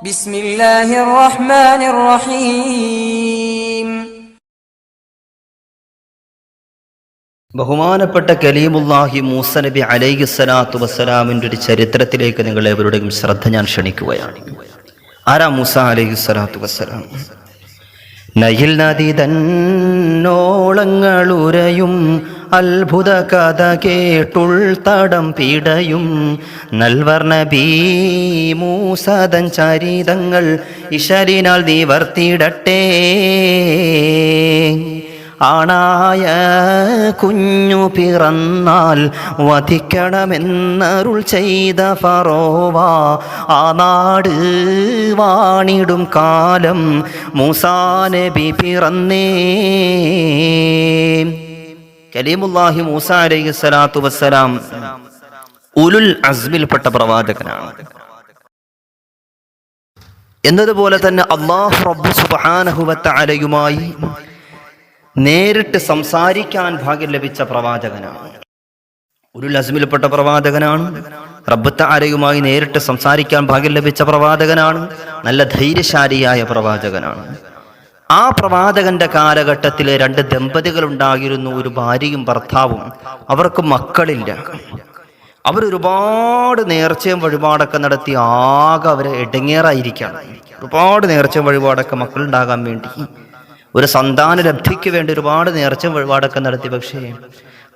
ബിസ്മില്ലാഹിർ റഹ്മാനിർ റഹീം ബഹുമാനപ്പെട്ട കലീമുല്ലാഹി മൂസ നബി അലൈഹി സ്വലാത്തു വസ്സലാമിന്റെ ഒരു ചരിത്രത്തിലേക്ക് നിങ്ങൾ എവരുടെയും ശ്രദ്ധ ഞാൻ ക്ഷണിക്കുകയാണ്. ആരാ മൂസ അലൈഹി സ്വലാത്തു വസ്സലാം? നയിൽ നദി തന്നോളങ്ങളുരയും അത്ഭുത കഥ കേട്ടുൾ തടം പിടയും നൽവർണ ബീ മൂസതൻ ചരിതങ്ങൾ ഇശലിനാൽ നിവർത്തിയിടട്ടെ ആണായ കുഞ്ഞു പിറന്നാൽ വധിക്കണമെന്നരുൾ ചെയ്ത ഫറോവ ആ നാട് വാണിടും കാലം മൂസാനബി പിറന്നേ. കലീമുല്ലാഹി മൂസ അലൈഹി സ്വലാത്തു വസ്സലാം ഉലുൽ അസ്മിൽപ്പെട്ട പ്രവാചകനാണ്. എന്നതുപോലെ തന്നെ അള്ളാഹു റബ്ബു സുബ്ഹാനഹുവത്ത അലയുമായി നേരിട്ട് സംസാരിക്കാൻ ഭാഗ്യം ലഭിച്ച പ്രവാചകനാണ്. ഉലുൽ അസ്മിൽപ്പെട്ട പ്രവാചകനാണ്. റബ്ബത്ത ആരയുമായി നേരിട്ട് സംസാരിക്കാൻ ഭാഗ്യം ലഭിച്ച പ്രവാചകനാണ്. നല്ല ധൈര്യശാലിയായ പ്രവാചകനാണ്. ആ പ്രവാചകന്റെ കാലഘട്ടത്തിൽ രണ്ട് ദമ്പതികൾ ഉണ്ടായിരുന്നു ഒരു ഭാര്യയും ഭർത്താവും. അവർക്ക് മക്കളില്ല. അവരൊരുപാട് നേർച്ചയും വഴിപാടൊക്കെ നടത്തി ആകെ അവരെ ഇടങ്ങേറായിരിക്കുകയാണ് ഒരുപാട് നേർച്ചയും വഴിപാടൊക്കെ മക്കളുണ്ടാകാൻ വേണ്ടി. ഒരു സന്താന ലബ്ധിക്ക് വേണ്ടി ഒരുപാട് നേർച്ച വഴിപാടൊക്കെ നടത്തി. പക്ഷേ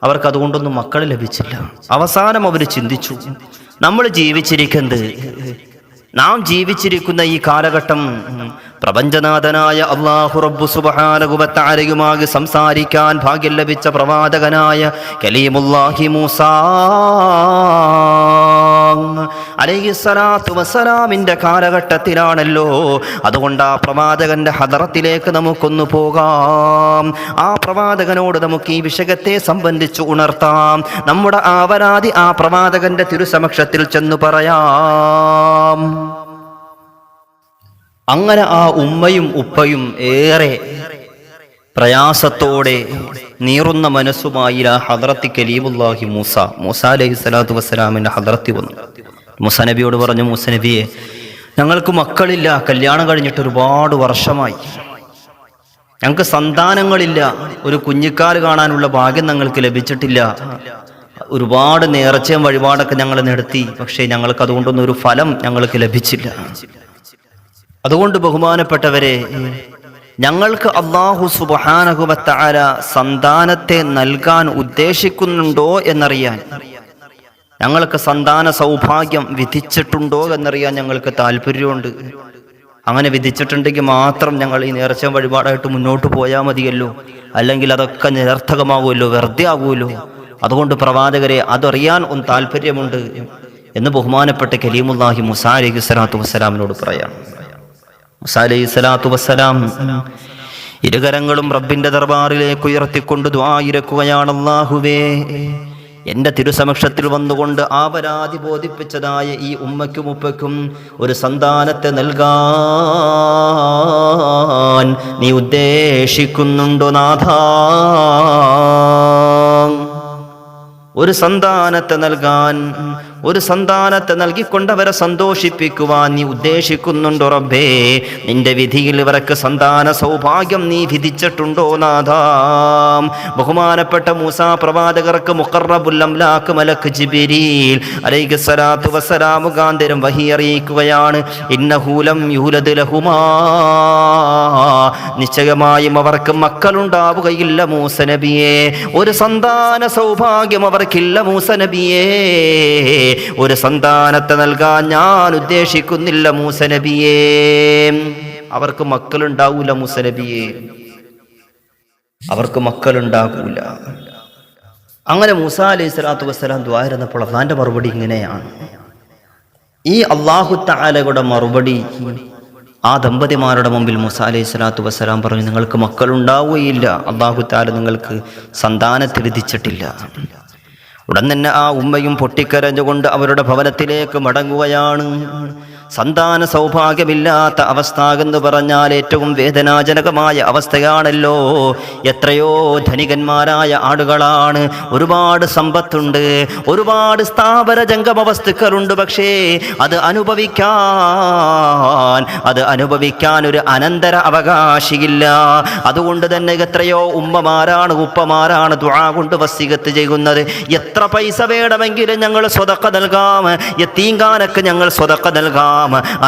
അവർക്ക് അതുകൊണ്ടൊന്നും മക്കൾ ലഭിച്ചില്ല. അവസാനം അവർ ചിന്തിച്ചു നമ്മൾ ജീവിച്ചിരിക്കുന്നത് നാം ജീവിച്ചിരിക്കുന്ന ഈ കാലഘട്ടം പ്രപഞ്ചനാഥനായ അള്ളാഹു റബ്ബു സംസാരിക്കാൻ ഭാഗ്യം ലഭിച്ച പ്രവാചകനായ കലീമുല്ലാഹി മൂസ. അലൈഹിസ്സലാത്തു വസ്സലാമിന്റെ കാലഘട്ടത്തിലാണല്ലോ. അതുകൊണ്ട് ആ പ്രവാചകന്റെ ഹദറത്തിലേക്ക് നമുക്കൊന്ന് പോകാം. ആ പ്രവാചകനോട് നമുക്ക് ഈ വിഷയത്തെ സംബന്ധിച്ച് ഉണർത്താം. നമ്മുടെ ആവരാതി ആ പ്രവാചകന്റെ തിരുസമക്ഷത്തിൽ ചെന്ന് പറയാം. അങ്ങനെ ആ ഉമ്മയും ഉപ്പയും ഏറെ പ്രയാസത്തോടെ നീറുന്ന മനസ്സുമായി ആ ഹദ്രത്തി കലീമുല്ലാഹി മൂസ. മൂസ അലൈഹി സ്വലാത്തു വസ്സലാമിന്റെ ഹദ്രത്തി വന്നു. മൂസ നബിയോട് പറഞ്ഞു മൂസ നബിയെ ഞങ്ങൾക്ക് മക്കളില്ല. കല്യാണം കഴിഞ്ഞിട്ട് ഒരുപാട് വർഷമായി. ഞങ്ങൾക്ക് സന്താനങ്ങളില്ല. ഒരു കുഞ്ഞിക്കാൽ കാണാനുള്ള ഭാഗ്യം ഞങ്ങൾക്ക് ലഭിച്ചിട്ടില്ല. ഒരുപാട് നേർച്ചയും വഴിപാടൊക്കെ ഞങ്ങൾ നടത്തി പക്ഷേ ഞങ്ങൾക്ക് അതുകൊണ്ടൊന്നും ഒരു ഫലം ഞങ്ങൾക്ക് ലഭിച്ചില്ല. അതുകൊണ്ട് ബഹുമാനപ്പെട്ടവരെ ഞങ്ങൾക്ക് അള്ളാഹു സുബാനഹുബത്താര സന്താനത്തെ നൽകാൻ ഉദ്ദേശിക്കുന്നുണ്ടോ എന്നറിയാൻ. ഞങ്ങൾക്ക് സന്താന സൗഭാഗ്യം വിധിച്ചിട്ടുണ്ടോ എന്നറിയാൻ ഞങ്ങൾക്ക് താല്പര്യമുണ്ട്. അങ്ങനെ വിധിച്ചിട്ടുണ്ടെങ്കിൽ മാത്രം ഞങ്ങൾ ഈ നേർച്ച വഴിപാടായിട്ട് മുന്നോട്ട് പോയാൽ മതിയല്ലോ. അല്ലെങ്കിൽ അതൊക്കെ നിരർത്ഥകമാകുമല്ലോ വെറുതെ ആകുമല്ലോ അതുകൊണ്ട് പ്രവാചകരെ അതറിയാൻ ഒന്ന് താല്പര്യമുണ്ട് എന്ന് ബഹുമാനപ്പെട്ട കലീമുല്ലാഹി മുസാ അലഹി സ്വലാത്തു വസ്സലാമിനോട് പറയാം. അലൈഹി സ്വലാത്തു വസ്സലാം ഇരുകരങ്ങളും റബ്ബിന്റെ ദർബാറിലേക്ക് ഉയർത്തിക്കൊണ്ട് ദ്വായിരക്കുകയാണ് അള്ളാഹുവേ എന്റെ തിരുസമക്ഷത്തിൽ വന്നുകൊണ്ട് ആപരാധി ബോധിപ്പിച്ചതായ ഈ ഉമ്മയ്ക്കും ഉപ്പയ്ക്കും ഒരു സന്താനത്തെ നൽകാൻ നീ ഉദ്ദേശിക്കുന്നുണ്ടോ നാഥ? ഒരു സന്താനത്തെ നൽകാൻ ഒരു സന്താനത്തെ നൽകിക്കൊണ്ടവരെ സന്തോഷിപ്പിക്കുവാൻ നീ ഉദ്ദേശിക്കുന്നുണ്ടോ റബ്ബേ? നിന്റെ വിധിയിൽ ഇവർക്ക് സന്താന സൗഭാഗ്യം നീ വിധിച്ചിട്ടുണ്ടോ നാഥാം? ബഹുമാനപ്പെട്ട മൂസ പ്രവാചകർക്ക് മുഖറബുല്ലംലാക്ക് മലക്ക് ജിബിരിൽ അലൈഹി സ്വലാത്തു വസ്സലാം മുഖാന്തരം വഹി അറിയിക്കുകയാണ്. ഇന്നഹൂലം യൂലത് ലഹുമാ. നിശ്ചയമായും അവർക്ക് മക്കളുണ്ടാവുകയില്ല മൂസ നബിയെ. ഒരു സന്താന സൗഭാഗ്യം അവർക്കില്ല മൂസ നബിയേ. ഒരു സന്താനത്തെ നൽകാൻ ഞാൻ ഉദ്ദേശിക്കുന്നില്ല മൂസ നബിയേ അവർക്ക് മക്കളുണ്ടാവൂല മൂസ നബിയേ അവർക്ക് മക്കളുണ്ടാകൂല അങ്ങനെ മൂസ അലൈഹി സ്വലാത്തു വസ്സലാം ദ്വാരുന്നപ്പോൾ അള്ളാന്റെ മറുപടി ഇങ്ങനെയാണ്. ഈ അള്ളാഹു താലകളുടെ മറുപടി ആ ദമ്പതിമാരുടെ മുമ്പിൽ മുസ അലൈഹി സ്വലാത്തു വസ്സലാം പറഞ്ഞു നിങ്ങൾക്ക് മക്കളുണ്ടാവുകയില്ല. അള്ളാഹു താല നിങ്ങൾക്ക് സന്താനത്തെ വിധിച്ചിട്ടില്ല. ഉടൻ തന്നെ ആ ഉമ്മയും പൊട്ടിക്കരഞ്ഞുകൊണ്ട് അവരുടെ ഭവനത്തിലേക്ക് മടങ്ങുകയാണ്. സന്താന സൗഭാഗ്യമില്ലാത്ത അവസ്ഥ എന്ന് പറഞ്ഞാൽ ഏറ്റവും വേദനാജനകമായ അവസ്ഥയാണല്ലോ. എത്രയോ ധനികന്മാരായ ആളുകളാണ് ഒരുപാട് സമ്പത്തുണ്ട്. ഒരുപാട് സ്ഥാപന ജംഗമ വസ്തുക്കളുണ്ട്. പക്ഷേ അത് അനുഭവിക്കാൻ അത് അനുഭവിക്കാൻ ഒരു അനന്തര അവകാശിയില്ല. അതുകൊണ്ട് തന്നെ എത്രയോ ഉമ്മമാരാണ് ഉപ്പമാരാണ് ദുആ കൊണ്ട് വസീകത്ത് ചെയ്യുന്നത്. എത്ര പൈസ വേണമെങ്കിലും ഞങ്ങൾ സ്വതക്ക നൽകാം. എത്തീങ്കാനൊക്കെ ഞങ്ങൾ സ്വതക്ക നൽകാം.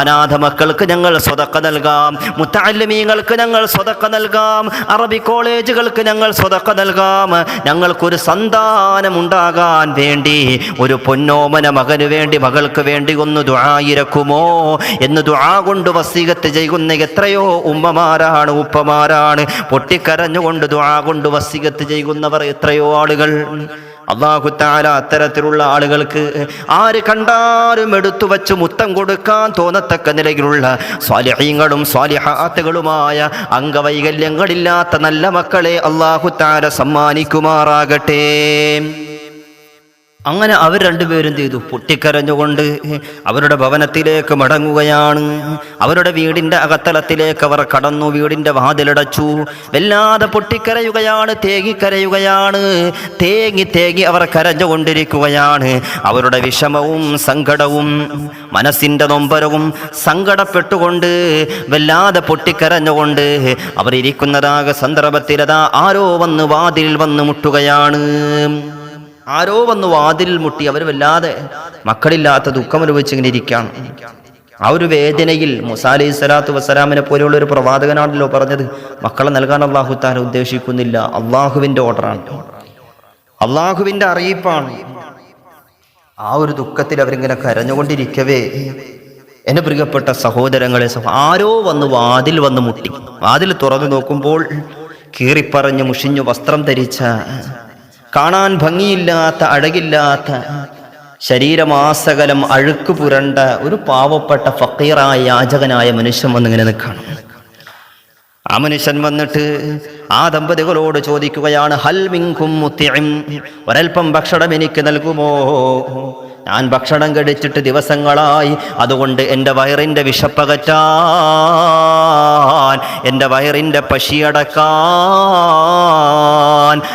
അനാഥ മക്കൾക്ക് ഞങ്ങൾ സ്വതക്ക നൽകാം. മുത്തല്യമീങ്ങൾക്ക് ഞങ്ങൾ സ്വതക്ക നൽകാം. അറബി കോളേജുകൾക്ക് ഞങ്ങൾ സ്വതക്ക നൽകാം. ഞങ്ങൾക്കൊരു സന്താനം ഉണ്ടാകാൻ വേണ്ടി ഒരു പൊന്നോമന മകന് വേണ്ടി മകൾക്ക് വേണ്ടി ഒന്ന് ദുആയിരക്കുമോ എന്ന് ദുആ കൊണ്ട് വസീകത്ത് ചെയ്യുന്ന എത്രയോ ഉമ്മമാരാണ് ഉപ്പമാരാണ്. പൊട്ടിക്കരഞ്ഞുകൊണ്ട് ദുആ കൊണ്ട് വസീകത്ത് ചെയ്യുന്നവർ എത്രയോ ആളുകൾ. അള്ളാഹുത്താല അത്തരത്തിലുള്ള ആളുകൾക്ക് ആര് കണ്ടാലും എടുത്തു വച്ച് മുത്തം കൊടുക്കാൻ തോന്നത്തക്ക നിലയിലുള്ള സ്വാലിഹ്യങ്ങളും സ്വാലിഹാത്തുകളുമായ അംഗവൈകല്യങ്ങളില്ലാത്ത നല്ല മക്കളെ അള്ളാഹുത്താല സമ്മാനിക്കുമാറാകട്ടെ. അങ്ങനെ അവർ രണ്ടുപേരും ചെയ്തു. പൊട്ടിക്കരഞ്ഞുകൊണ്ട് അവരുടെ ഭവനത്തിലേക്ക് മടങ്ങുകയാണ്. അവരുടെ വീടിന്റെ അകത്തളത്തിലേക്ക് അവർ കടന്നു. വീടിന്റെ വാതിലടച്ചു. വല്ലാതെ പൊട്ടിക്കരയുകയാണ് തേങ്ങിക്കരയുകയാണ്. തേങ്ങി തേങ്ങി അവർ കരഞ്ഞുകൊണ്ടിരിക്കുകയാണ്. അവരുടെ വിഷമവും സങ്കടവും മനസ്സിന്റെ നൊമ്പരവും സങ്കടപ്പെട്ടുകൊണ്ട് വല്ലാതെ പൊട്ടിക്കരഞ്ഞുകൊണ്ട് അവർ ഇരിക്കുന്നതാക സന്ദർഭത്തിലതാ ആരോ വന്ന് വാതിലിൽ വന്ന് മുട്ടുകയാണ്. ആരോ വന്ന് വാതിലിൽ മുട്ടി അവർ വല്ലാതെ മക്കളില്ലാത്ത ദുഃഖം അനുഭവിച്ച് ഇങ്ങനെ ഇരിക്കുകയാണ്. ആ ഒരു വേദനയിൽ മുസാലി സ്വലാത്തു വസ്സലാമിനെ പോലെയുള്ള ഒരു പ്രവാചകനാണല്ലോ പറഞ്ഞത്. മക്കളെ നൽകാൻ അള്ളാഹു താല ഉദ്ദേശിക്കുന്നില്ല. അള്ളാഹുവിന്റെ ഓർഡറാണ്. അള്ളാഹുവിന്റെ അറിയിപ്പാണ്. ആ ഒരു ദുഃഖത്തിൽ അവരിങ്ങനെ കരഞ്ഞുകൊണ്ടിരിക്കവേ. എന്നെ പ്രിയപ്പെട്ട സഹോദരങ്ങളെ ആരോ വന്ന് വാതിൽ വന്ന് മുട്ടി. വാതിൽ തുറന്നു നോക്കുമ്പോൾ കീറിപ്പറഞ്ഞ് മുഷിഞ്ഞു വസ്ത്രം ധരിച്ച കാണാൻ ഭംഗിയില്ലാത്ത അഴകില്ലാത്ത ശരീരമാസകലം അഴുക്ക് പുരണ്ട ഒരു പാവപ്പെട്ട ഫക്കീറായ യാചകനായ മനുഷ്യൻ വന്നിങ്ങനെ നിൽക്കണം. ആ മനുഷ്യൻ വന്നിട്ട് ആ ദമ്പതികളോട് ചോദിക്കുകയാണ് ഹൽ മിങ്കും മുത്തിയും ഒരൽപ്പം ഭക്ഷണം എനിക്ക് നൽകുമോ? ഞാൻ ഭക്ഷണം കഴിച്ചിട്ട് ദിവസങ്ങളായി. അതുകൊണ്ട് എന്റെ വയറിന്റെ വിശപ്പകറ്റാൻ എന്റെ വയറിന്റെ പശിയടക്കാൻ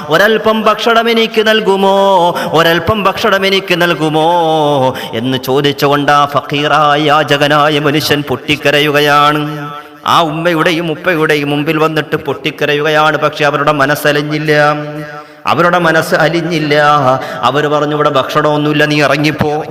ഒരൽപ്പം ഭക്ഷണം എനിക്ക് നൽകുമോ? ഒരൽപ്പം ഭക്ഷണം എനിക്ക് നൽകുമോ? എന്ന് ചോദിച്ചുകൊണ്ട് ആ ഫക്കീറായ യാചകനായ മനുഷ്യൻ പൊട്ടിക്കരയുകയാണ്. ആ ഉമ്മയുടെയും ഉപ്പയുടെയും മുമ്പിൽ വന്നിട്ട് പൊട്ടിക്കരയുകയാണ്. പക്ഷെ അവരുടെ മനസ്സലിഞ്ഞില്ല. അവരുടെ മനസ്സ് അലിഞ്ഞില്ല. അവർ പറഞ്ഞു ഇവിടെ ഭക്ഷണമൊന്നുമില്ല നീ ഇറങ്ങിപ്പോ.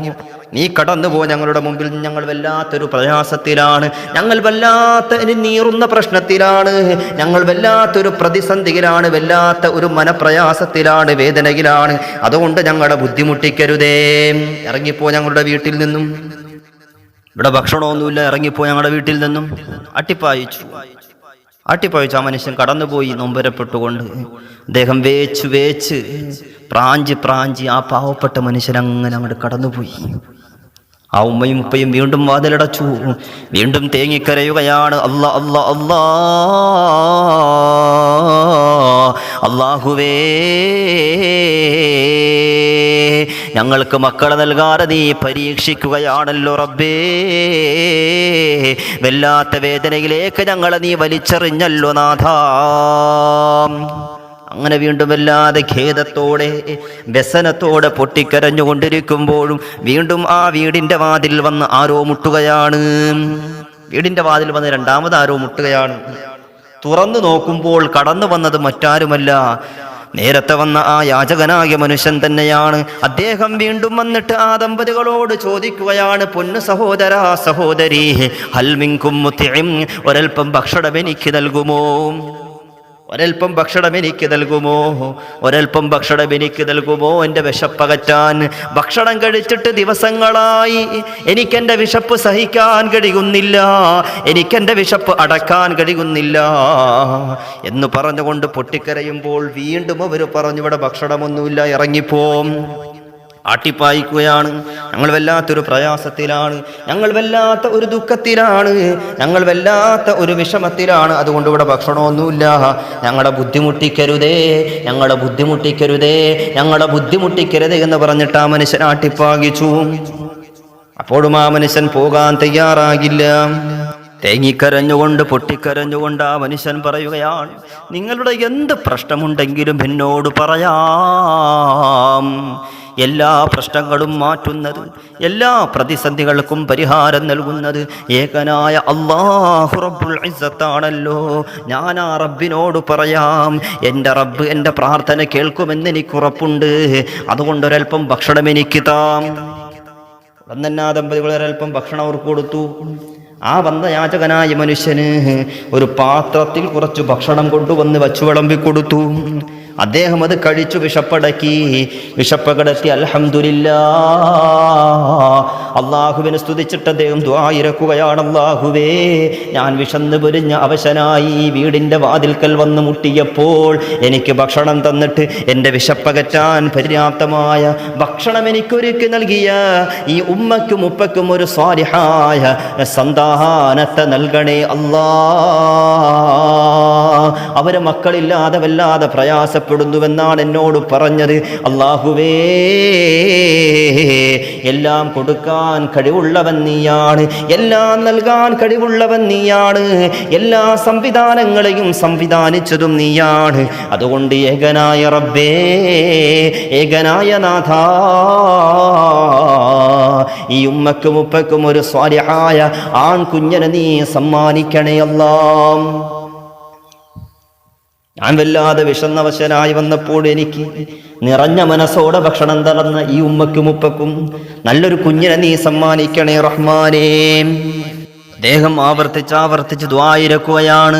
നീ കടന്നു പോ. ഞങ്ങളുടെ മുമ്പിൽ ഞങ്ങൾ വല്ലാത്തൊരു പ്രയാസത്തിലാണ്. ഞങ്ങൾ വല്ലാത്ത നീറുന്ന പ്രശ്നത്തിലാണ്. ഞങ്ങൾ വല്ലാത്തൊരു പ്രതിസന്ധിയിലാണ്. വല്ലാത്ത ഒരു മനപ്രയാസത്തിലാണ് വേദനയിലാണ്. അതുകൊണ്ട് ഞങ്ങളെ ബുദ്ധിമുട്ടിക്കരുതേ. ഇറങ്ങിപ്പോ ഞങ്ങളുടെ വീട്ടിൽ നിന്നും. ഇവിടെ ഭക്ഷണമൊന്നുമില്ല. ഇറങ്ങിപ്പോ ഞങ്ങളുടെ വീട്ടിൽ നിന്നും. അട്ടിപ്പായിച്ചു. അട്ടിപ്പായിച്ചു ആ മനുഷ്യൻ കടന്നുപോയി നൊമ്പരപ്പെട്ടുകൊണ്ട്. അദ്ദേഹം വേച്ച് വേച്ച് പ്രാഞ്ചി പ്രാഞ്ചി ആ പാവപ്പെട്ട മനുഷ്യൻ അങ്ങനെ അങ്ങോട്ട് കടന്നുപോയി. ആ ഉമ്മയും ഉപ്പയും വീണ്ടും വാതിലടച്ചു. വീണ്ടും തേങ്ങിക്കരയുകയാണ്. അല്ല അല്ല അല്ലാ അള്ളാഹുവേ ഞങ്ങൾക്ക് മക്കളെ നൽകാതെ നീ പരീക്ഷിക്കുകയാണല്ലോ റബ്ബേ. വല്ലാത്ത വേദനയിലേക്ക് ഞങ്ങളെ നീ വലിച്ചെറിഞ്ഞല്ലോ നാഥ. അങ്ങനെ വീണ്ടും വല്ലാതെ ഖേദത്തോടെ വ്യസനത്തോടെ പൊട്ടിക്കരഞ്ഞുകൊണ്ടിരിക്കുമ്പോഴും വീണ്ടും ആ വീടിന്റെ വാതിൽ വന്ന് ആരോ മുട്ടുകയാണ്. വീടിന്റെ വാതിൽ വന്ന് രണ്ടാമത് ആരോ മുട്ടുകയാണ്. തുറന്നു നോക്കുമ്പോൾ കടന്നു വന്നത് മറ്റാരുമല്ല നേരത്തെ വന്ന ആ യാചകനായ മനുഷ്യൻ തന്നെയാണ്. അദ്ദേഹം വീണ്ടും വന്നിട്ട് ആ ദമ്പതികളോട് ചോദിക്കുകയാണ് പൊന്നു സഹോദര സഹോദരി ഹൽമിങ്കും ഒരൽപ്പം ഭക്ഷണം എനിക്ക് നൽകുമോ? ഒരൽപ്പം ഭക്ഷണം എനിക്ക് നൽകുമോ? ഒരൽപ്പം ഭക്ഷണം എനിക്ക് നൽകുമോ? എന്റെ വിശപ്പകറ്റാൻ ഭക്ഷണം കഴിച്ചിട്ട് ദിവസങ്ങളായി എനിക്കെന്റെ വിശപ്പ് സഹിക്കാൻ കഴിയുന്നില്ല. എനിക്കെന്റെ വിശപ്പ് അടക്കാൻ കഴിയുന്നില്ല. എന്ന് പറഞ്ഞുകൊണ്ട് പൊട്ടിക്കരയുമ്പോൾ വീണ്ടും അവർ പറഞ്ഞു ഇവിടെ ഭക്ഷണമൊന്നുമില്ല ഇറങ്ങിപ്പോം. ആട്ടിപ്പായിക്കുകയാണ്. ഞങ്ങൾ വല്ലാത്തൊരു പ്രയാസത്തിലാണ്. ഞങ്ങൾ വല്ലാത്ത ഒരു ദുഃഖത്തിലാണ്. ഞങ്ങൾ വല്ലാത്ത ഒരു വിഷമത്തിലാണ്. അതുകൊണ്ട് ഇവിടെ ഭക്ഷണമൊന്നുമില്ല. ഞങ്ങളെ ബുദ്ധിമുട്ടിക്കരുതേ. ഞങ്ങളെ ബുദ്ധിമുട്ടിക്കരുതേ. ഞങ്ങളെ ബുദ്ധിമുട്ടിക്കരുതേ എന്ന് പറഞ്ഞിട്ട് ആ മനുഷ്യൻ ആട്ടിപ്പാകിച്ചു. അപ്പോഴും ആ മനുഷ്യൻ പോകാൻ തയ്യാറാകില്ല. തേങ്ങിക്കരഞ്ഞുകൊണ്ട് പൊട്ടിക്കരഞ്ഞുകൊണ്ട് ആ മനുഷ്യൻ പറയുകയാണ് നിങ്ങളുടെ എന്ത് പ്രശ്നമുണ്ടെങ്കിലും എന്നോട് പറയാം. എല്ലാ പ്രശ്നങ്ങളും മാറ്റുന്നത് എല്ലാ പ്രതിസന്ധികൾക്കും പരിഹാരം നൽകുന്നത് ഏകനായ അള്ളാഹു റബ്ബുൽ ഇസ്സത്താണല്ലോ. ഞാൻ ആ റബ്ബിനോട് പറയാം എന്റെ റബ്ബ് എന്റെ പ്രാർത്ഥന കേൾക്കുമെന്ന് എനിക്ക് ഉറപ്പുണ്ട്. അതുകൊണ്ട് ഒരല്പം ഭക്ഷണം എനിക്ക് താം. ഉടൻ ഒരല്പം ഭക്ഷണം അവർക്ക് കൊടുത്തു. ആ വന്ന യാചകനായ മനുഷ്യന് ഒരു പാത്രത്തിൽ കുറച്ച് ഭക്ഷണം കൊണ്ടുവന്ന് വച്ചു വിളമ്പി കൊടുത്തു. അദ്ദേഹം അത് കഴിച്ചു വിഷപ്പടക്കി വിഷപ്പകടത്തി അലഹമില്ല അള്ളാഹുവിനെ സ്തുതിച്ചിട്ട് അദ്ദേഹം ദ്വായിരക്കുകയാണ് അള്ളാഹുവേ. ഞാൻ വിഷന്ന് പൊരിഞ്ഞ അവശനായി വീടിന്റെ വാതിൽക്കൽ വന്ന് മുട്ടിയപ്പോൾ എനിക്ക് ഭക്ഷണം തന്നിട്ട് എന്റെ വിശപ്പകറ്റാൻ പര്യാപ്തമായ ഭക്ഷണം എനിക്കൊരുക്കി നൽകിയ ഈ ഉമ്മയ്ക്കും ഉപ്പയ്ക്കും ഒരു സ്വാരിഹായ സന്താനത്തെ നൽകണേ അല്ലാ. അവരെ മക്കളില്ലാതെ വല്ലാതെ പ്രയാസപ്പെടുന്നുവെന്നാണ് എന്നോട് പറഞ്ഞത്. അള്ളാഹുവേ എല്ലാം കൊടുക്കാൻ കഴിവുള്ളവൻ നീയാണ്. എല്ലാം നൽകാൻ കഴിവുള്ളവൻ നീയാണ്. എല്ലാ സംവിധാനങ്ങളെയും സംവിധാനിച്ചതും നീയാണ്. അതുകൊണ്ട് ഏകനായ റബ്ബേ ഏകനായ നാഥ ഈ ഉമ്മക്കും ഉപ്പക്കും ഒരു സ്വാര്യഹായ ആൺകുഞ്ഞനെ നീ സമ്മാനിക്കണേ അല്ലാം ഞാൻ വല്ലാതെ വിഷന്നവശനായി വന്നപ്പോൾ എനിക്ക് നിറഞ്ഞ മനസ്സോടെ ഭക്ഷണം തളർന്ന ഈ ഉമ്മക്കും ഉപ്പക്കും നല്ലൊരു കുഞ്ഞിനെ നീ സമ്മാനിക്കണേ റഹ്മാനേ. അദ്ദേഹം ആവർത്തിച്ച് ആവർത്തിച്ച് ദ്വായിരക്കുകയാണ്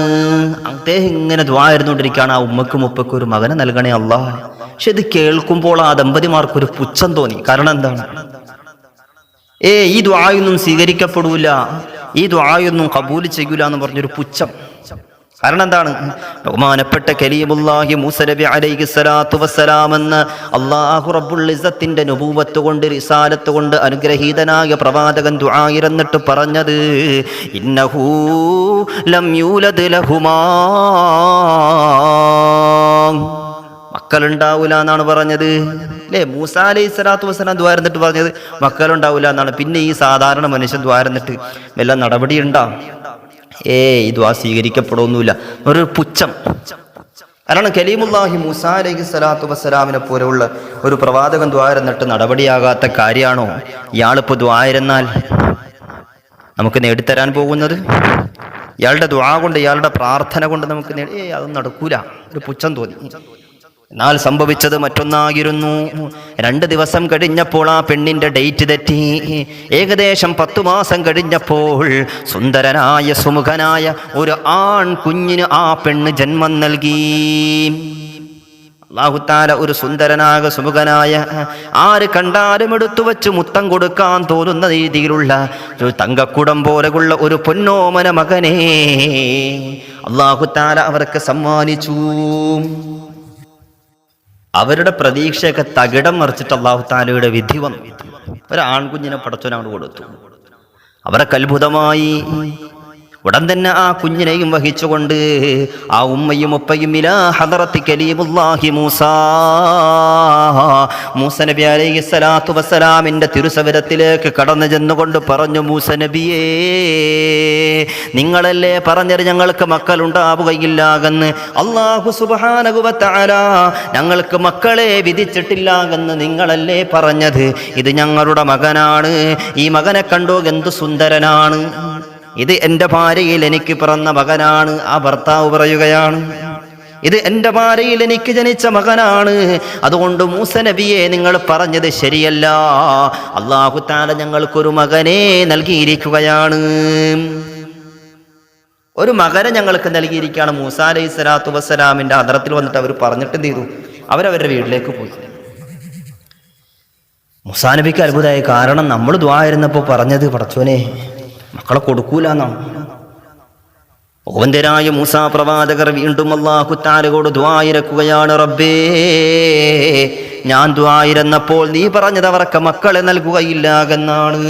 അദ്ദേഹം ഇങ്ങനെ ദ്വായിരുന്നുകൊണ്ടിരിക്കുകയാണ് ആ ഉമ്മക്കും ഉപ്പക്കും ഒരു മകനെ നൽകണേ അള്ളാഹ്. പക്ഷെ ഇത് കേൾക്കുമ്പോൾ ആ ദമ്പതിമാർക്ക് ഒരു പുച്ഛം തോന്നി. കാരണം എന്താണ്? ഏ ഈ ദ്വായൊന്നും സ്വീകരിക്കപ്പെടൂല. ഈ ദ്വായൊന്നും കബൂൽ ചെയ്യൂല എന്ന് പറഞ്ഞൊരു പുച്ഛം. കാരണം എന്താണ്? ബഹുമാനപ്പെട്ട കലീമുല്ലാഹി മൂസനബി അലൈഹി സ്വലാത്തു വസ്സലാം എന്ന അള്ളാഹു റബ്ബുൽ ഇസ്സത്തിന്റെ നുപൂവത്ത് കൊണ്ട് റിസാലത്ത് കൊണ്ട് അനുഗ്രഹീതനായ പ്രവാചകൻ ദുആയിരന്നിട്ട് പറഞ്ഞത് ഇന്നഹൂ ലം യൂലദ് ലഹുമാ. മക്കളുണ്ടാവൂല എന്നാണ് പറഞ്ഞത്. അല്ലേ? മൂസ അലൈഹി സ്വലാത്തു വസ്സലാം ദ്വാരന്നിട്ട് പറഞ്ഞത് മക്കളുണ്ടാവൂല എന്നാണ്. പിന്നെ ഈ സാധാരണ മനുഷ്യൻ ദ്വാരന്നിട്ട് വല്ല നടപടി ഏ ഇത് ദ്വാ സ്വീകരിക്കപ്പെടുന്നില്ല ഒരു പുച്ഛം. കാരണം കലീമുല്ലാഹി മൂസ അലൈഹി സ്വലാത്തു വസ്സലാമിനെ പോലെയുള്ള ഒരു പ്രവാചകൻ ദ്വാരന്നിട്ട് നടപടിയാകാത്ത കാര്യമാണോ ഇയാളിപ്പോൾ ദ്വായിരുന്നാൽ നമുക്ക് നേടിത്തരാൻ പോകുന്നത്? ഇയാളുടെ ദ്വാ കൊണ്ട് ഇയാളുടെ പ്രാർത്ഥന കൊണ്ട് നമുക്ക് നേടി ഏ അതൊന്നും നടക്കൂല. ഒരു പുച്ഛം തോന്നി. എന്നാൽ സംഭവിച്ചത് മറ്റൊന്നായിരുന്നു. രണ്ട് ദിവസം കഴിഞ്ഞപ്പോൾ ആ പെണ്ണിന്റെ ഡേറ്റ് തെറ്റി. ഏകദേശം പത്തു മാസം കഴിഞ്ഞപ്പോൾ സുന്ദരനായ സുമുഖനായ ഒരു ആൺ കുഞ്ഞിന് ആ പെണ്ണ് ജന്മം നൽകി. അള്ളാഹുത്താല ഒരു സുന്ദരനാക സുമുഖനായ ആര് കണ്ടാലും എടുത്തു വച്ച് മുത്തം കൊടുക്കാൻ തോന്നുന്ന രീതിയിലുള്ള ഒരു തങ്കക്കുടം പോലെയുള്ള ഒരു പൊന്നോമന മകനെ അള്ളാഹുത്താല അവർക്ക് സമ്മാനിച്ചു. അവരുടെ പ്രതീക്ഷയൊക്കെ തകിടം മറിച്ചിട്ട് അള്ളാഹു താലയുടെ വിധി വന്നു. ഒരു ആൺകുഞ്ഞിനെ പടച്ചവനോട് കൊടുത്തു. അവരൊക്കെ അത്ഭുതമായി ഉടൻ തന്നെ ആ കുഞ്ഞിനെയും വഹിച്ചുകൊണ്ട് ആ ഉമ്മയും ഉപ്പയും ഇലാ ഹദറത്തി കലീമുല്ലാഹി മൂസ. മൂസ നബി അലൈഹി സ്വലാത്തു വസ്സലാമിന്റെ തിരുസവരത്തിലേക്ക് കടന്നു ചെന്നുകൊണ്ട് പറഞ്ഞു മൂസ നബിയേ നിങ്ങളല്ലേ പറഞ്ഞത് ഞങ്ങൾക്ക് മക്കളുണ്ടാവുകയില്ലാകെന്ന്? അള്ളാഹു സുബാനകുവത്താല ഞങ്ങൾക്ക് മക്കളെ വിധിച്ചിട്ടില്ലാകെന്ന് നിങ്ങളല്ലേ പറഞ്ഞത്? ഇത് ഞങ്ങളുടെ മകനാണ്. ഈ മകനെ കണ്ടോ എന്തു സുന്ദരനാണ്. ഇത് എന്റെ ഭാര്യയിൽ എനിക്ക് പിറന്ന മകനാണ്. ആ ഭർത്താവ് പറയുകയാണ് ഇത് എന്റെ ഭാര്യയിൽ എനിക്ക് ജനിച്ച മകനാണ്. അതുകൊണ്ട് മൂസ നബിയെ നിങ്ങൾ പറഞ്ഞത് ശരിയല്ല. അള്ളാഹു താല ഞങ്ങൾക്കൊരു മകനെ നൽകിയിരിക്കുകയാണ്. ഒരു മകനെ ഞങ്ങൾക്ക് നൽകിയിരിക്കുകയാണ്. മൂസ അലൈഹി സ്വലാത്തു വസ്സലാമിന്റെ അതിർത്തിൽ വന്നിട്ട് അവർ പറഞ്ഞിട്ട് എന്ത് ചെയ്തു? അവരവരുടെ വീട്ടിലേക്ക് പോയി. മുസാനബിക്ക് അത്ഭുതമായ കാരണം നമ്മൾ ദ്വായിരുന്നപ്പോൾ പറഞ്ഞത് പടച്ചോനെ മക്കളെ കൊടുക്കൂല എന്നാണ് ഓവന്തരായ മൂസാ പ്രവാചകർ വീണ്ടും അള്ളാഹു താരകോട് ദ്വായിരക്കുകയാണ് റബ്ബേ. ഞാൻ ദ്വായിരന്നപ്പോൾ നീ പറഞ്ഞത് അവർക്ക് മക്കളെ നൽകുകയില്ല എന്നാണ്.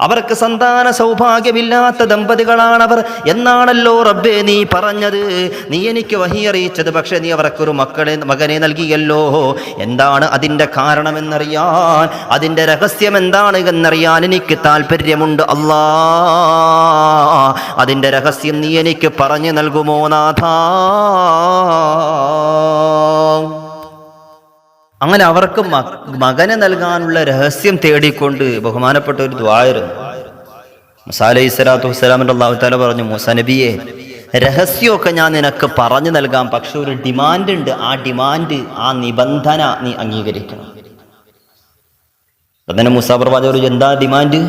അവർക്ക് സന്താന സൗഭാഗ്യമില്ലാത്ത ദമ്പതികളാണവർ. എന്നാണല്ലോ റബ്ബേ നീ പറഞ്ഞത്. നീ എനിക്ക് വഹി അറിയിച്ചത്. പക്ഷേ നീ അവർക്കൊരു മക്കളെ മകനെ നൽകിയല്ലോ. എന്താണ് അതിന്റെ കാരണമെന്നറിയാൻ? അതിന്റെ രഹസ്യം എന്താണ് എന്നറിയാൻ എനിക്ക് താല്പര്യമുണ്ട് അല്ലാ അതിന്റെ രഹസ്യം നീ എനിക്ക് പറഞ്ഞു നൽകുമോ നാഥ? അങ്ങനെ അവർക്ക് മകനെ നൽകാനുള്ള രഹസ്യം തേടിക്കൊണ്ട് ബഹുമാനപ്പെട്ട ഒരു ദ്വായിരുന്നു മുസാ അലൈഹി സ്വലാത്തു വസ്സലാമിന്റെ അള്ളാഹു താല പറഞ്ഞു മൂസ നബിയെ രഹസ്യമൊക്കെ ഞാൻ നിനക്ക് പറഞ്ഞു നൽകാം പക്ഷെ ഒരു ഡിമാൻഡ് ഉണ്ട്. ആ ഡിമാൻഡ് ആ നിബന്ധന നീ അംഗീകരിക്കണം. അതന്നെ മൂസാ പ്രവാചകർ എന്താ ഡിമാൻഡ്?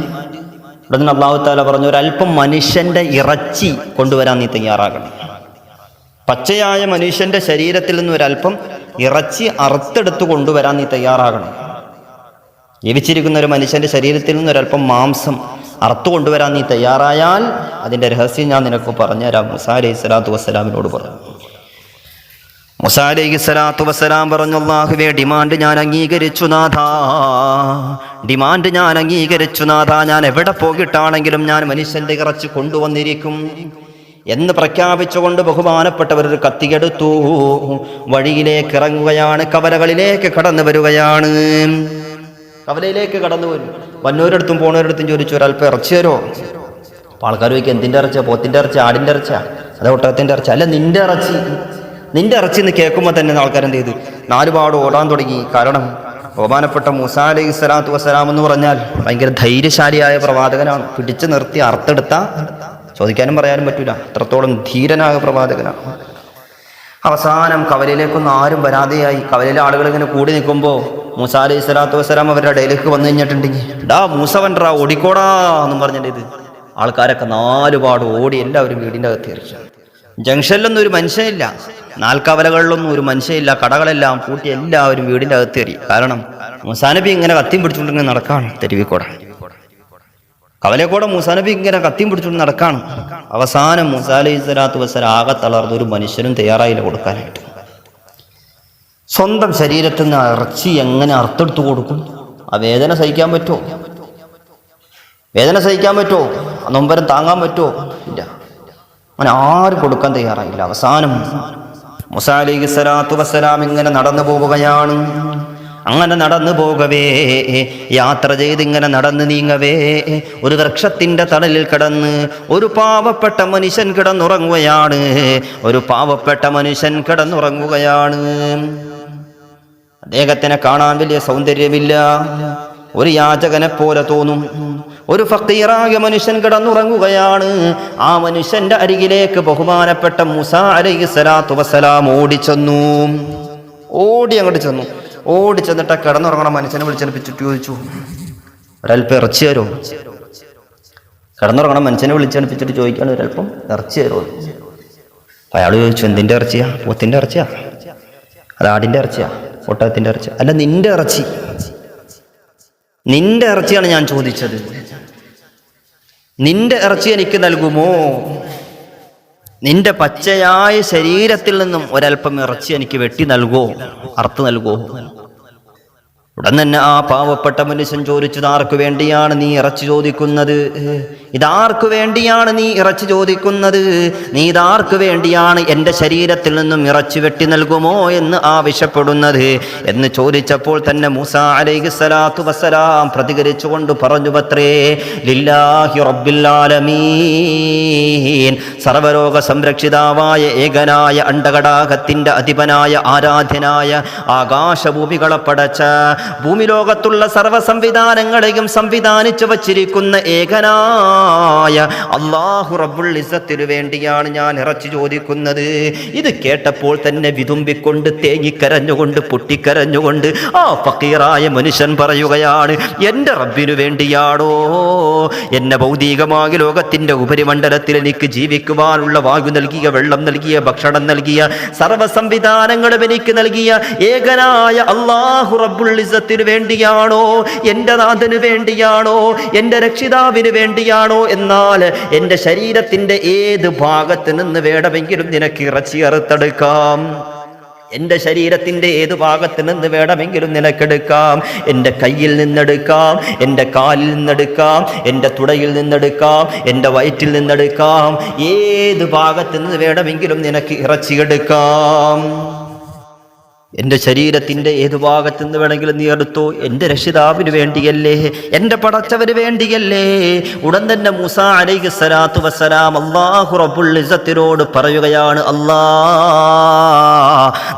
അള്ളാഹു താല പറഞ്ഞു ഒരു അല്പം മനുഷ്യന്റെ ഇറച്ചി കൊണ്ടുവരാൻ നീ തയ്യാറാകണം. പച്ചയായ മനുഷ്യന്റെ ശരീരത്തിൽ നിന്ന് ഒരല്പം ഇറച്ചി അറുത്തെടുത്ത് കൊണ്ടുവരാൻ നീ തയ്യാറാകണം. ജീവിച്ചിരിക്കുന്ന ഒരു മനുഷ്യന്റെ ശരീരത്തിൽ നിന്ന് ഒരല്പം മാംസം അറുത്തു കൊണ്ടുവരാൻ നീ തയ്യാറായാൽ അതിന്റെ രഹസ്യം ഞാൻ നിനക്ക് പറഞ്ഞുതരാം. മുസാ അലൈഹി സ്വലാത്തു വസ്സലാമിനോട് പറഞ്ഞു. മുസാ സ്വലാത്തു വസ്സലാം പറഞ്ഞു അള്ളാഹുവേ ഡിമാൻഡ് ഞാൻ അംഗീകരിച്ചു നാഥാ. ഡിമാൻഡ് ഞാൻ അംഗീകരിച്ചു നാഥാ. ഞാൻ എവിടെ പോകിട്ടാണെങ്കിലും ഞാൻ മനുഷ്യന്റെ ഇറച്ചി കൊണ്ടുവന്നിരിക്കും. എന്ന് പ്രഖ്യാപിച്ചുകൊണ്ട് ബഹുമാനപ്പെട്ടവർ ഒരു കത്തിയെടുത്തു വഴിയിലേക്ക് ഇറങ്ങുകയാണ് കവലകളിലേക്ക് കടന്നു വരികയാണ്. കവലയിലേക്ക് കടന്നു വരും. വന്നോരിടത്തും പോണോരിടത്തും ചോദിച്ചു ഒരല്പം ഇറച്ചി തരോ അപ്പൊ ആൾക്കാർ ചോദിക്കും എന്തിന്റെ ഇറച്ചിയാ? പോത്തിന്റെ ഇറച്ചി ആടിന്റെ ഇറച്ചിയാ? അത് ഒട്ടകത്തിന്റെ ഇറച്ചി അല്ല നിന്റെ ഇറച്ചി. നിന്റെ ഇറച്ചി എന്ന് കേൾക്കുമ്പോൾ തന്നെ ആൾക്കാർ എന്ത് ചെയ്തു? നാലുപാട് ഓടാൻ തുടങ്ങി. കാരണം ബഹുമാനപ്പെട്ട മൂസ അലൈഹി സ്വലാത്തു വസ്സലാം എന്ന് പറഞ്ഞാൽ ഭയങ്കര ധൈര്യശാലിയായ പ്രവാചകനാണ്. പിടിച്ചു നിർത്തി അർത്തെടുത്ത ചോദിക്കാനും പറയാനും പറ്റൂല. അത്രത്തോളം ധീരനായ പ്രവാചകനാണ്. അവസാനം കവലയിലേക്കൊന്നും ആരും വരാതെയായി. കവലയിലെ ആളുകൾ ഇങ്ങനെ കൂടി നിൽക്കുമ്പോൾ മൂസ അലൈഹി സ്വലാത്തു വസ്സലാം അവരുടെ ഇടയിലേക്ക് വന്നു കഴിഞ്ഞിട്ടുണ്ടെങ്കിൽ ഡാ മൂസവൻറാ ഓടിക്കോടാ എന്നും പറഞ്ഞിട്ട് ഇത് ആൾക്കാരൊക്കെ നാലുപാട് ഓടി എല്ലാവരും വീടിന്റെ അകത്ത് എറിച്ചു ജംഗ്ഷനിലൊന്നും ഒരു മനുഷ്യനില്ല. നാൽക്കവലകളിലൊന്നും ഒരു മനുഷ്യനില്ല. കടകളെല്ലാം പൂട്ടി എല്ലാവരും വീടിന്റെ അകത്ത് കയറി. കാരണം മുസാനബി ഇങ്ങനെ കത്തിയും പിടിച്ചുകൊണ്ടിങ്ങനെ നടക്കാണ് തെരുവിക്കൂടെ കവലക്കൂടെ മൂസാനബി ഇങ്ങനെ കത്തിയും പിടിച്ചുകൊണ്ട് നടക്കാണ്. അവസാനം മൂസാ അലൈഹി വസ്സലാം ആകെ തളർന്ന ഒരു മനുഷ്യനും തയ്യാറായില്ല കൊടുക്കാനായിട്ട്. സ്വന്തം ശരീരത്തിൽ നിന്ന് ഇറച്ചി എങ്ങനെ അർത്തെടുത്ത് കൊടുക്കും? ആ വേദന സഹിക്കാൻ പറ്റുമോ? വേദന സഹിക്കാൻ പറ്റുമോ? നൊമ്പരം താങ്ങാൻ പറ്റുമോ? ഇല്ല. അങ്ങനെ ആരും കൊടുക്കാൻ തയ്യാറായില്ല. അവസാനം മുസാ അലൈഹി വസ്സലാം ഇങ്ങനെ നടന്നു പോവുകയാണ്. അങ്ങനെ നടന്നു പോകവേ. യാത്ര ചെയ്ത് ഇങ്ങനെ നടന്നു നീങ്ങവേ. ഒരു വൃക്ഷത്തിന്റെ തണലിൽ കിടന്ന് ഒരു പാവപ്പെട്ട മനുഷ്യൻ കിടന്നുറങ്ങുകയാണ്. ഒരു പാവപ്പെട്ട മനുഷ്യൻ കിടന്നുറങ്ങുകയാണ്. അദ്ദേഹത്തിനെ കാണാൻ വലിയ സൗന്ദര്യമില്ല. ഒരു യാചകനെ പോലെ തോന്നും. ഒരു ഫക്കീറായ മനുഷ്യൻ കിടന്നുറങ്ങുകയാണ്. ആ മനുഷ്യന്റെ അരികിലേക്ക് ബഹുമാനപ്പെട്ട മുസ അലൈഹി സ്വലാത്തു വസ്സലാം ഓടിച്ചെന്നു. ഓടി അങ്ങോട്ട് ചെന്നു. ഓടി ചെന്നിട്ട് കിടന്നുറങ്ങണ മനുഷ്യനെ വിളിച്ചെടുപ്പിച്ചിട്ട് ചോദിച്ചു ഒരല്പം ഇറച്ചി തരുമോ കിടന്നുറങ്ങണ മനുഷ്യനെ വിളിച്ചെടുപ്പിച്ചിട്ട് ചോദിക്കാണ് ഒരല്പം ഇറച്ചി തരുമോ അയാൾ ചോദിച്ചു എന്തിന്റെ ഇറച്ചിയാ? പൊത്തിന്റെ ഇറച്ചിയാ. അത് ഇറച്ചിയാ? ഒട്ടകത്തിന്റെ ഇറച്ചി അല്ല നിന്റെ ഇറച്ചി. നിന്റെ ഇറച്ചിയാണ് ഞാൻ ചോദിച്ചത്. നിന്റെ ഇറച്ചി എനിക്ക് നൽകുമോ? നിന്റെ പച്ചയായ ശരീരത്തിൽ നിന്നും ഒരല്പം ഇറച്ചി എനിക്ക് വെട്ടി നൽകുമോ അർത്ഥ നൽകോ. ഉടൻ തന്നെ ആ പാവപ്പെട്ട മനുഷ്യൻ ചോദിച്ചത് ആർക്കു വേണ്ടിയാണ് നീ ഇറച്ചി ചോദിക്കുന്നത്? ഇതാർക്കു വേണ്ടിയാണ് നീ ഇറച്ചി ചോദിക്കുന്നത്? നീ ഇതാർക്കു വേണ്ടിയാണ് എന്റെ ശരീരത്തിൽ നിന്നും ഇറച്ചി വെട്ടി നൽകുമോ എന്ന് ആവശ്യപ്പെടുന്നത്? എന്ന് ചോദിച്ചപ്പോൾ തന്നെ മൂസ അലൈഹി സ്വലാത്തു വസ്സലാം പ്രതികരിച്ചുകൊണ്ട് പറഞ്ഞു പത്രേ ലില്ലാഹി റബ്ബിൽ ആലമീൻ. സർവലോക സംരക്ഷിതാവായ ഏകനായ അണ്ടകടാകത്തിന്റെ അധിപനായ ആരാധ്യനായ ആകാശഭൂമികളെ പടച്ച ഭൂമി ലോകത്തുള്ള സർവ സംവിധാനങ്ങളെയും സംവിധാനിച്ചു വച്ചിരിക്കുന്ന ഏകനായ അള്ളാഹു റബ്ബുൽ ഇസത്തിനു വേണ്ടിയാണ് ഞാൻ ഇറച്ചി ചോദിക്കുന്നത്. ഇത് കേട്ടപ്പോൾ തന്നെ വിതുമ്പിക്കൊണ്ട് തേങ്ങിക്കരഞ്ഞുകൊണ്ട് പൊട്ടിക്കരഞ്ഞുകൊണ്ട് ആ ഫക്കീറായ മനുഷ്യൻ പറയുകയാണ് എന്റെ റബ്ബിനു വേണ്ടിയാണോ? എന്നെ ഭൗതികമായി ലോകത്തിന്റെ ഉപരിമണ്ഡലത്തിൽ എനിക്ക് ജീവിക്കുവാനുള്ള വായു നൽകിയ വെള്ളം നൽകിയ ഭക്ഷണം നൽകിയ സർവ സംവിധാനങ്ങളും എനിക്ക് നൽകിയ ഏകനായ അള്ളാഹു റബ്ബുൽ ഇസത്തിനു വേണ്ടിയാണോ? എന്റെ നാഥന് വേണ്ടിയാണോ? എന്റെ രക്ഷിതാവിന് വേണ്ടിയാണോ? എന്നാൽ എന്റെ ശരീരത്തിന്റെ ഏത് ഭാഗത്ത് നിന്ന് വേണമെങ്കിലും നിനക്ക് ഇറച്ചി അറുത്തെടുക്കാം. എന്റെ ശരീരത്തിന്റെ ഏത് ഭാഗത്ത് നിന്ന് വേണമെങ്കിലും നിനക്കെടുക്കാം. എന്റെ കയ്യിൽ നിന്നെടുക്കാം എന്റെ കാലിൽ നിന്നെടുക്കാം എന്റെ തുടയിൽ നിന്നെടുക്കാം എന്റെ വയറ്റിൽ നിന്നെടുക്കാം. ഏത് ഭാഗത്ത് നിന്ന് വേണമെങ്കിലും നിനക്ക് ഇറച്ചിയെടുക്കാം എന്റെ ശരീരത്തിന്റെ ഏതു ഭാഗത്തു നിന്ന് വേണമെങ്കിലും നീ എടുത്തോ? എന്റെ രക്ഷിതാവിന് വേണ്ടിയല്ലേ? എന്റെ പടച്ചവന് വേണ്ടിയല്ലേ? ഉടൻ തന്നെ മൂസ അലൈഹി സ്വലാത്തു വസ്സലാം അള്ളാഹു റബ്ബുൽ ഇസത്തിനോട് പറയുകയാണ് അല്ലാ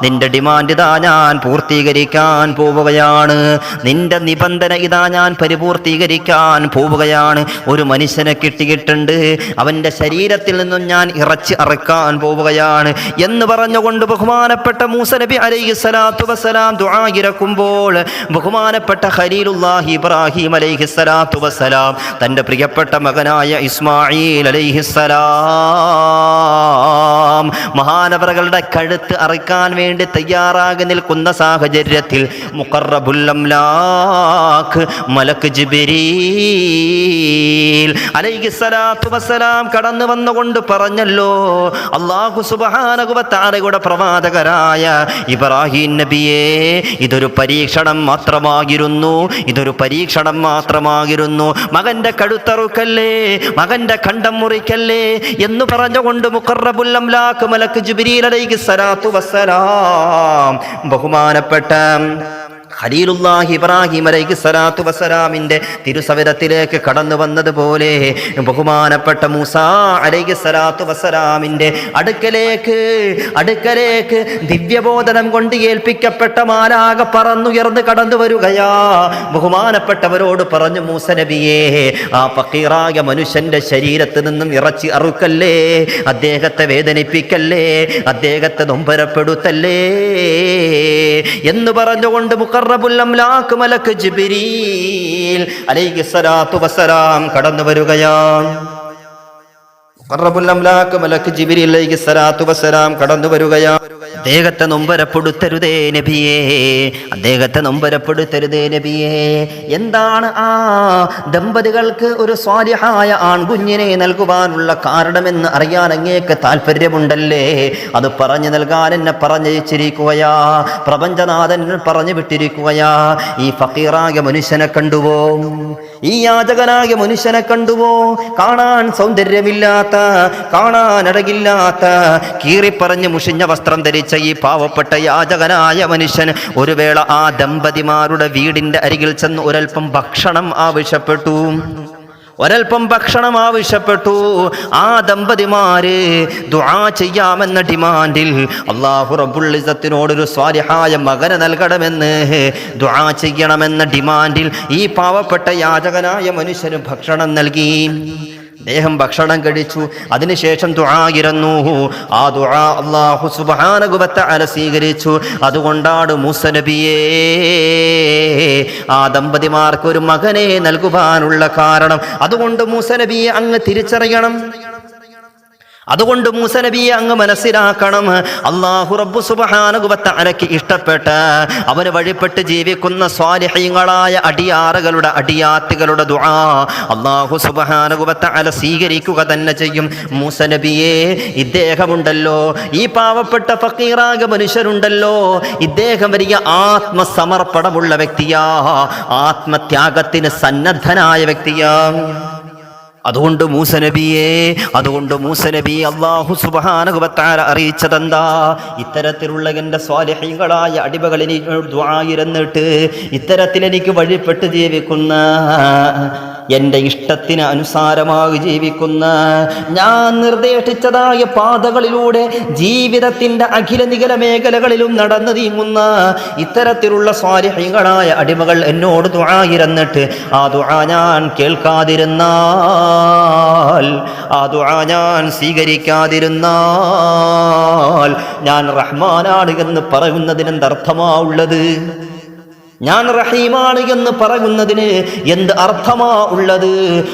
നിന്റെ ഡിമാൻഡ് ഇതാ ഞാൻ പൂർത്തീകരിക്കാൻ പോവുകയാണ്. നിന്റെ നിബന്ധന ഇതാ ഞാൻ പരിപൂർത്തീകരിക്കാൻ പോവുകയാണ്. ഒരു മനുഷ്യനെ കിട്ടിയിട്ടുണ്ട്. അവന്റെ ശരീരത്തിൽ നിന്നും ഞാൻ ഇറച്ചി അറക്കാൻ പോവുകയാണ്. എന്ന് പറഞ്ഞുകൊണ്ട് ബഹുമാനപ്പെട്ട മൂസ നബി അലൈഹി സ്വലാത്തു വസ്സലാം ദുആയിരക്കുമ്പോൾ ബഹുമാനപ്പെട്ട ഖലീലുല്ലാഹി ഇബ്രാഹിം അലൈഹി സ്വലാത്തു വസ്സലാം തന്റെ പ്രിയപ്പെട്ട മകനായ ഇസ്മായിൽ അലൈഹിസ്സലാം മഹാനവറുകളുടെ കഴുത്ത് അറക്കാൻ വേണ്ടി തയ്യാറാകി നിൽക്കുന്ന സാഹചര്യത്തിൽ മുഖറബുല്ലംലാഖ് മലക്ക് ജിബിരീൽ അലൈഹിസ്സലാത്തു വസ്സലാം കടന്നു വന്നുകൊണ്ട് പറഞ്ഞല്ലോ അള്ളാഹു സുബഹാനകുവത്താരയുടെ പ്രവാചകരായ ഇബ്രാഹിം നബിയെ ഇതൊരു പരീക്ഷണം മാത്രമായിരുന്നു. ഇതൊരു പരീക്ഷണം മാത്രമായിരുന്നു. മകന്റെ കഴുത്തറുക്കല്ലേ മകന്റെ കണ്ടം മുറിക്കല്ലേ എന്ന് പറഞ്ഞുകൊണ്ട് മുഖറബുല്ലംലാക്ക് മലക്ക് സ്വലാത്തു വസ്സലാം ബഹുമാനപ്പെട്ട ഖലീലുല്ലാഹി ഇബ്രാഹിം അലൈഹി സ്വലാത്തു വസ്സലാമിന്റെ തിരുസവിധത്തിലേക്ക് കടന്നു വന്നതുപോലെ ബഹുമാനപ്പെട്ട മൂസ അലൈഹി സ്വലാത്തു വസ്സലാമിന്റെ അടുക്കലേക്ക് അടുക്കലേക്ക് ദിവ്യബോധനം കൊണ്ട് ഏൽപ്പിക്കപ്പെട്ട മാലാക പറന്നുയർന്ന് കടന്നു വരുകയാ. ബഹുമാനപ്പെട്ടവരോട് പറഞ്ഞു മൂസ നബിയേ ആ ഫക്കീറായ മനുഷ്യന്റെ ശരീരത്ത് നിന്നും ഇറച്ചി അറുക്കല്ലേ? അദ്ദേഹത്തെ വേദനിപ്പിക്കല്ലേ? അദ്ദേഹത്തെ നൊമ്പരപ്പെടുത്തല്ലേ? എന്ന് പറഞ്ഞുകൊണ്ട് അംലാക്ക് അലൈഹി സ്വലാത്തു വസ്സലാം കടന്നു വരികയാണ് കടന്നു വരികയാ. അദ്ദേഹത്തെ നൊമ്പരപ്പെടുത്തരുതേ നബിയേ. അദ്ദേഹത്തെ നൊമ്പരപ്പെടുത്തരുതേ നബിയേ. എന്താണ് ആ ദമ്പതികൾക്ക് ഒരു സ്വാലിഹായ ആൺകുഞ്ഞിനെ നൽകുവാനുള്ള കാരണമെന്ന് അറിയാൻ അങ്ങേക്ക് താല്പര്യമുണ്ടല്ലേ? അത് പറഞ്ഞു നൽകാൻ എന്നെ പറഞ്ഞയച്ചിരിക്കുകയാ. പ്രപഞ്ചനാഥൻ പറഞ്ഞു വിട്ടിരിക്കുകയാ. ഈ ഫക്കീറായ മനുഷ്യനെ കണ്ടുവോ? ഈ യാചകനായ മനുഷ്യനെ കണ്ടുവോ? കാണാൻ സൗന്ദര്യമില്ലാത്ത കാണാൻ അഴകില്ലാത്ത കീറിപ്പറഞ്ഞ് മുഷിഞ്ഞ വസ്ത്രം ധരിച്ച ഈ പാവപ്പെട്ട യാചകനായ മനുഷ്യൻ ഒരു വേള ആ ദമ്പതിമാരുടെ വീടിന്റെ അരികിൽ ചെന്ന് ഒരൽപ്പം ഭക്ഷണം ആവശ്യപ്പെട്ടു. ഒരൽപ്പം ഭക്ഷണം ആവശ്യപ്പെട്ടു. ആ ദമ്പതിമാര് ദുആ ചെയ്യാമെന്ന ഡിമാൻഡിൽ അള്ളാഹു റബുള്ളിസത്തിനോടൊരു സ്വാരിഹായ മകനെ നൽകണമെന്ന് ദുആ ചെയ്യണമെന്ന ഡിമാൻഡിൽ ഈ പാവപ്പെട്ട യാചകനായ മനുഷ്യന് ഭക്ഷണം നൽകി. അദ്ദേഹം ഭക്ഷണം കഴിച്ചു. അതിനുശേഷം ദുആയിരുന്നു ആ ദുആ സുബ്ഹാനഹു വ തആല സ്വീകരിച്ചു. അതുകൊണ്ടാണ് മൂസ നബിയേ ആ ദമ്പതിമാർക്ക് ഒരു മകനെ നൽകുവാനുള്ള കാരണം. അതുകൊണ്ട് മൂസ നബിയെ അങ്ങ് തിരിച്ചറിയണം. അതുകൊണ്ട് മൂസ നബിയെ അങ്ങ് മനസ്സിലാക്കണം. അള്ളാഹു റബ്ബു സുബഹാനുഗുബത്ത അനക്ക് ഇഷ്ടപ്പെട്ട് അവന് വഴിപ്പെട്ട് ജീവിക്കുന്ന സ്വാലിഹ്യങ്ങളായ അടിയാറുകളുടെ അടിയാത്തികളുടെ ദുആ അള്ളാഹു സുബഹാനുഭവത്തല സ്വീകരിക്കുക തന്നെ ചെയ്യും. മൂസ നബിയെ ഇദ്ദേഹമുണ്ടല്ലോ. ഈ പാവപ്പെട്ട ഫക്കീറാക മനുഷ്യരുണ്ടല്ലോ. ഇദ്ദേഹം വലിയ ആത്മസമർപ്പണമുള്ള വ്യക്തിയാ. ആത്മത്യാഗത്തിന് സന്നദ്ധനായ വ്യക്തിയാ. അതുകൊണ്ട് മൂസ നബിയെ അതുകൊണ്ട് മൂസ നബി അള്ളാഹു സുബാനുഭവത്താര അറിയിച്ചതെന്താ? ഇത്തരത്തിലുള്ള എന്റെ സ്വാലഹികളായ അടിമകൾ എനിക്ക് ദ്വായിരുന്നിട്ട് ഇത്തരത്തിൽ എനിക്ക് വഴിപ്പെട്ട് ജീവിക്കുന്ന എന്റെ ഇഷ്ടത്തിന് അനുസാരമായി ജീവിക്കുന്ന ഞാൻ നിർദ്ദേശിച്ചതായ പാതകളിലൂടെ ജീവിതത്തിന്റെ അഖില നികല മേഖലകളിലും നടന്നു നീങ്ങുന്ന ഇത്തരത്തിലുള്ള സ്വാരഹ്യങ്ങളായ അടിമകൾ എന്നോട് ദുആയിരുന്നിട്ട് ആ ദുആ ഞാൻ കേൾക്കാതിരുന്നാൽ ആ ദുആ ഞാൻ സ്വീകരിക്കാതിരുന്നാൽ ഞാൻ റഹ്മാനാണ് എന്ന് പറയുന്നതിന് എന്തർത്ഥമാ ഉള്ളത്? ഞാൻ റഹീമാണ് എന്ന് പറയുന്നതിന് എന്ത് അർത്ഥമാ ഉള്ളത്?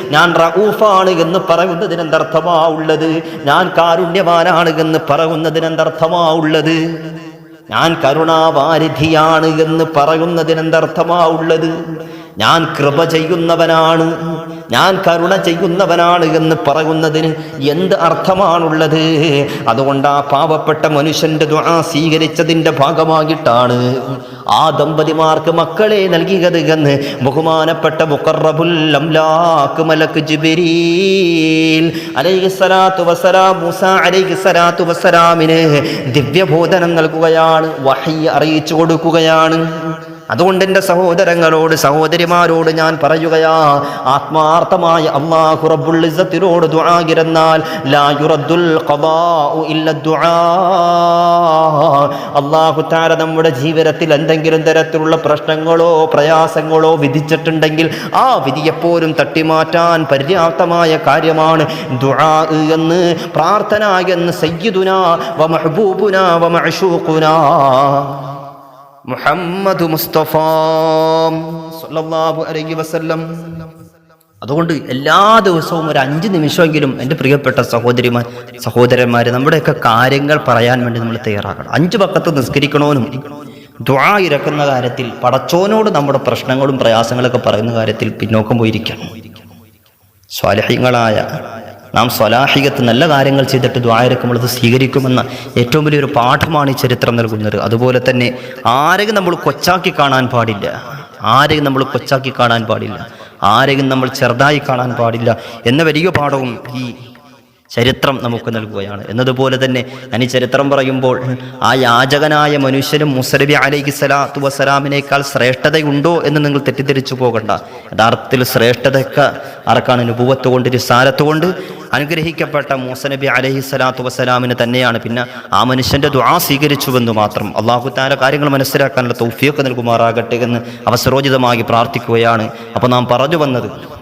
ഞാൻ റഊഫാണ് എന്ന് പറയുന്നതിന് എന്തർത്ഥമാ ഉള്ളത്? ഞാൻ കാരുണ്യവാനാണ് എന്ന് പറയുന്നതിന് എന്തർത്ഥമാ ഉള്ളത്? ഞാൻ കരുണാവാരിധിയാണ് എന്ന് പറയുന്നതിന് എന്തർത്ഥമാ ഉള്ളത്? ഞാൻ കൃപ ചെയ്യുന്നവനാണ് ഞാൻ കരുണ ചെയ്യുന്നവനാണ് എന്ന് പറയുന്നതിന് എന്ത് അർത്ഥമാണുള്ളത്? അതുകൊണ്ട് ആ പാവപ്പെട്ട മനുഷ്യന്റെ ദുആ സ്വീകരിച്ചതിന്റെ ഭാഗമായിട്ടാണ് ആ ദമ്പതിമാർക്ക് മക്കളെ നൽകിയത് എന്ന് ബഹുമാനപ്പെട്ട മുക്കറബുല്ലാക്ക് മലക്ക് ജിബിരീൽ ദിവ്യബോധനം നൽകുകയാണ് വഹയ്യ അറിയിച്ചു കൊടുക്കുകയാണ്. അതുകൊണ്ട് എന്റെ സഹോദരങ്ങളോട് സഹോദരിമാരോട് ഞാൻ പറയുകയാ ആത്മാർത്ഥമായ അള്ളാഹു റബ്ബുൽ ഇസ്സത്തിനോട് ദുആകിരുന്നാൽ ലാ ദുആ. അള്ളാഹു താര നമ്മുടെ ജീവിതത്തിൽ എന്തെങ്കിലും തരത്തിലുള്ള പ്രശ്നങ്ങളോ പ്രയാസങ്ങളോ വിധിച്ചിട്ടുണ്ടെങ്കിൽ ആ വിധിയെപ്പോലും തട്ടിമാറ്റാൻ പര്യാപ്തമായ കാര്യമാണ് ദുആ എന്ന്. പ്രാർത്ഥന എന്ന് സയ്യിദുന വ മഹബൂബുന വ മുഹമ്മദ് അലൈഹി വസല്ലം. അതുകൊണ്ട് എല്ലാ ദിവസവും ഒരു അഞ്ച് നിമിഷമെങ്കിലും എന്റെ പ്രിയപ്പെട്ട സഹോദരിമാർ സഹോദരന്മാർ നമ്മുടെയൊക്കെ കാര്യങ്ങൾ പറയാൻ വേണ്ടി നമ്മൾ തയ്യാറാക്കണം അഞ്ച് പക്കത്ത് നിസ്കരിക്കണമെന്നും ദ്വാ ഇറക്കുന്ന കാര്യത്തിൽ പടച്ചോനോട് നമ്മുടെ പ്രശ്നങ്ങളും പ്രയാസങ്ങളൊക്കെ പറയുന്ന കാര്യത്തിൽ പിന്നോക്കം പോയിരിക്കണം. സ്വാലഹ്യങ്ങളായ നാം സ്വലാഹികത്ത് നല്ല കാര്യങ്ങൾ ചെയ്തിട്ട് ദ്വായരക്കുമ്പോൾ അത് സ്വീകരിക്കുമെന്ന ഏറ്റവും വലിയൊരു പാഠമാണ് ഈ ചരിത്രം നൽകുന്നത്. അതുപോലെ തന്നെ ആരെയും നമ്മൾ കൊച്ചാക്കി കാണാൻ പാടില്ല. ആരെയും നമ്മൾ കൊച്ചാക്കി കാണാൻ പാടില്ല. ആരെയും നമ്മൾ ചെറുതായി കാണാൻ പാടില്ല. എന്ന വലിയ പാഠവും ഈ ചരിത്രം നമുക്ക് നൽകുകയാണ്. എന്നതുപോലെ തന്നെ അനി ചരിത്രം പറയുമ്പോൾ ആ യാചകനായ മനുഷ്യനും മുസരബി അലൈഹി സ്വലാത്തു വസ്സലാമിനേക്കാൾ ശ്രേഷ്ഠതയുണ്ടോ എന്ന് നിങ്ങൾ തെറ്റിദ്ധരിച്ചു പോകണ്ട. യഥാർത്ഥത്തിൽ ശ്രേഷ്ഠതയൊക്കെ ആർക്കാണ്? അനുഭവത്ത് കൊണ്ട് റിസാലത്ത് കൊണ്ട് അനുഗ്രഹിക്കപ്പെട്ട മൂസനബി അലഹി സ്വലാത്തു വസ്സലാമിന് തന്നെയാണ്. പിന്നെ ആ മനുഷ്യന്റെ ദുആ സ്വീകരിച്ചുവെന്ന് മാത്രം അള്ളാഹു താല കാര്യങ്ങൾ മനസ്സിലാക്കാനുള്ള തൗഫിയൊക്കെ നൽകുമാറാകട്ടെ എന്ന് അവസരോചിതമായി പ്രാർത്ഥിക്കുകയാണ്. അപ്പോൾ നാം പറഞ്ഞു വന്നത്